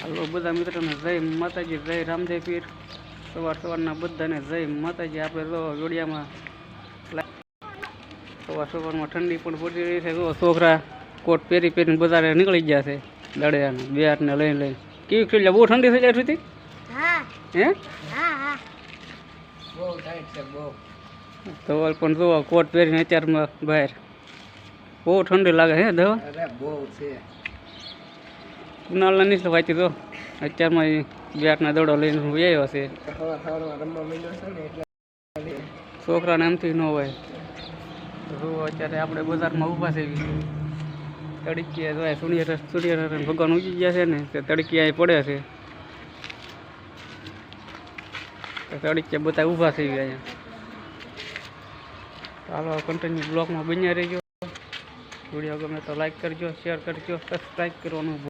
હાલો બધા મિત્રોને જય માતાજી જય રામદેવ પીર. સવાર સવારના બધાને જય માતાજી. આપણે તો જોડિયામાં સવાર સવારમાં ઠંડી પણ પડી રહી છે. જો છોકરા કોટ પહેરી પહેરીને બધાને નીકળી ગયા છે દડિયાને બે હાથને લઈને લઈને. કેવી ખીલ્યા બહુ ઠંડી થઈ જાય સુધી? હે. હા? હા ધવલ પણ જોવા કોટ પહેરીને અત્યારમાં બહાર. બહુ ઠંડી લાગે હે ધવલ? કુનાલના નીચે વાંચી તો અત્યારમાં બેટના દોડો લઈને આવ્યો છે. છોકરાને એમથી ન હોય. અત્યારે આપણે બજારમાં ઊભા છે. તડકીએ જોય સૂર્ય સૂર્યનારાયણ ભગવાન ઉગી ગયા છે ને, તે તડકીયા પડે છે. તો તડકીએ બધા ઊભા થઈ ગયા અહીંયા ચાલો કન્ટિન્યુ બ્લોગમાં બન્યા રહેજો. વીડિયો ગમે તો લાઈક કરજો શેર કરજો સબસ્ક્રાઈબ કરવાનું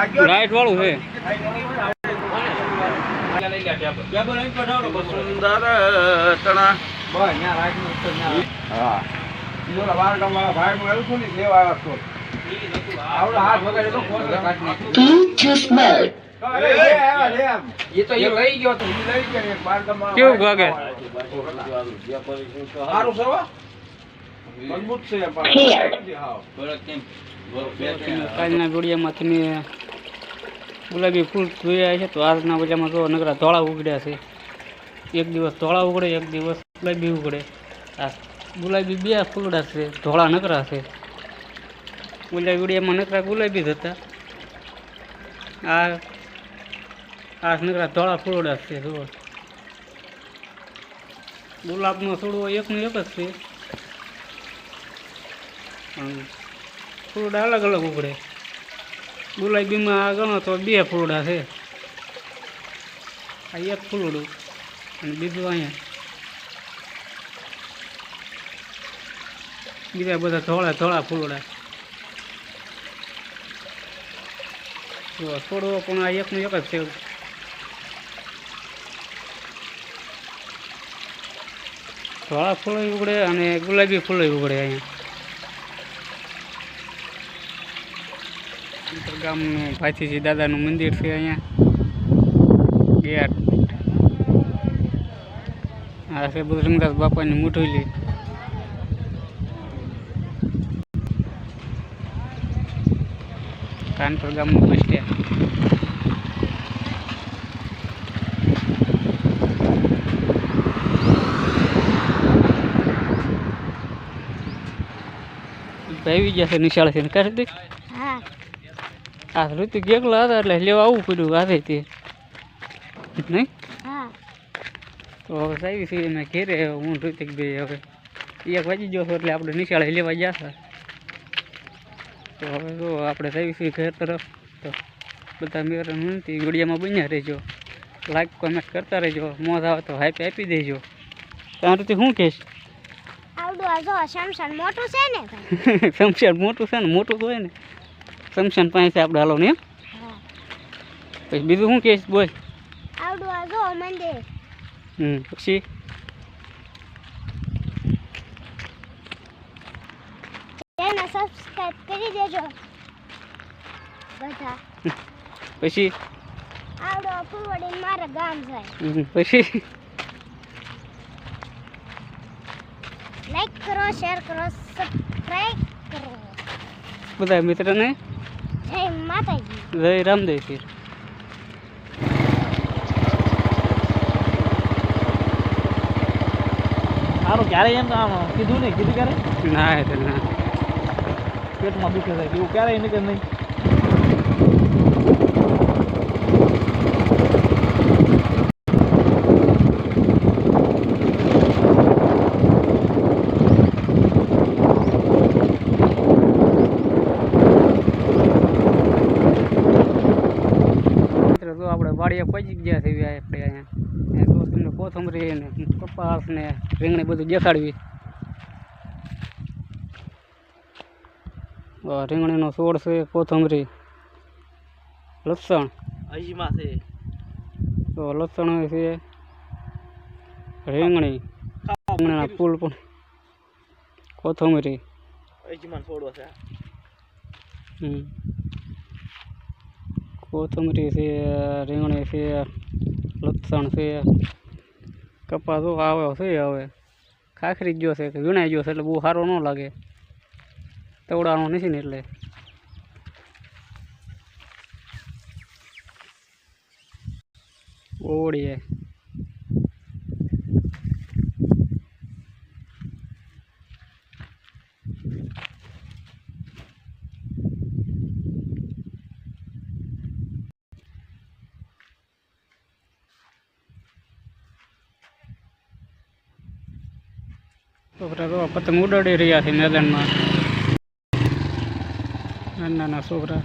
ગયા ને એક બાર ગામ વાળા કેવું ભાઈ. વાગે? સારું છે હો? મજબૂત છે એમ પાછું. Here. હાવ. કાલના વિડીયોમાંથી મેં ગુલાબી ફૂલ જોયા છે તો આજના બજારમાં જો નકરા ધોળા ઉગડ્યા છે. એક દિવસ ધોળા ઉગડે, એક દિવસ ગુલાબી ઉગડે. આ ગુલાબી બે ફૂલડા છે, ધોળા નકરા છે. ગુલાબી ઉડિયામાં નકરા ગુલાબી જ હતા. આ આ નકરા ધોળા ફૂલડા છે, જુઓ. ગુલાબનો છોડવો એકનો એક જ છે. ફૂલડા અલગ અલગ ઉગડે. ગુલાબીમાં આ ગણો તો બે ફૂલડા છે. આ એક ફૂલડું અને બીજું અહીંયા. બીજા બધા ધોળા ધોળા ફૂલડા. છોડવો પણ આ એકનું એક જ છે. ધોળા ફૂલો ઉગડે અને ગુલાબી ફૂલો ઉગડે અહીંયા. ગામનું ભાથીજી દાદાનું મંદિર છે અહીંયા ગેટ આ છે બજરંગદાસ બાપાની મુઠોલી કાનપુર ગામનું બસ સ્ટેન્ડ ભાઈ ગયા છે નિશાળ છે ને કાઢી હા આ ઋતિક એકલા હતા એટલે લેવા આવવું પડ્યું આવે તે. નહીં? હા. તો હવે સાવી છે મેં ઘેરે હું ઋતિક ભાઈ હવે. એક વાગી ગયો છો એટલે આપણે નિશાળે લેવા ગયા હતા તો હવે જો આપણે સાવી છે ઘર તરફ. તો બધા મેર વિનંતી વિડીયોમાં બન્યા રહેજો. લાઈક કોમેન્ટ કરતા રહેજો. મોજ આવે તો હાઈપ આપી દેજો. ત્યાં ઋતિક શું કહેશ? આવડું આ જો સેમસંગ મોટું છે ને સમસ્યા શમશાન મોટું છે ને? મોટું હોય ને. શમશાન પાસે આપણે હાલો ને પછી બીજું શું કહીશ બોલ? હમ પછી? સબસ્ક્રાઇબ કરી દેજો. બધા. પછી? આવડો ફૂલવડી મારા ગામ જાય. પછી? લાઈક કરો શેર કરો સબસ્ક્રાઇબ કરો. બધા મિત્રને? જય માતાજી. જય રામદેવ પીર સારું ક્યારે એમ આમ કીધું નહીં કીધું ક્યારે ના એટલે ના. પેટમાં દુખે છે એવું ક્યારે નીકળે નહીં. વાડીએ પહોંચી ગયા છે આપણે અહીંયા. તો તમને કોથમરી ને કપાસ ને રીંગણી બધું દેખાડવી. રીંગણીનો છોડ છે કોથમરી લસણ. હજીમાં છે. તો લસણ છે રીંગણી રીંગણીના ફૂલ પણ કોથમરી. હજીમાં છોડવા છે. હમ. કોથમરી છે, રીંગણી છે, લસણ છે, કપાસ આવે છે હવે? ખાખરી ગયો છે કે વીણાઈ ગયો છે એટલે બહુ સારો ન લાગે. તવડાનો નથી ને એટલે. ઓળીએ છોકરા તો પતંગ ઉડાડી રહ્યા છે મેદાનમાં. નાના નાના છોકરા.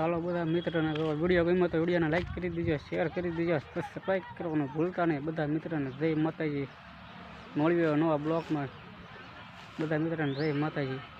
ચાલો બધા મિત્રોને જો વીડિયો ગમ્યો તો વિડીયોને લાઈક કરી દીજો શેર કરી દીજો સબસ્ક્રાઈબ કરવાનું ભૂલતા નહીં. બધા મિત્રોને જય માતાજી. મળ્યો નવા બ્લોગમાં. બધા મિત્રોને જય માતાજી.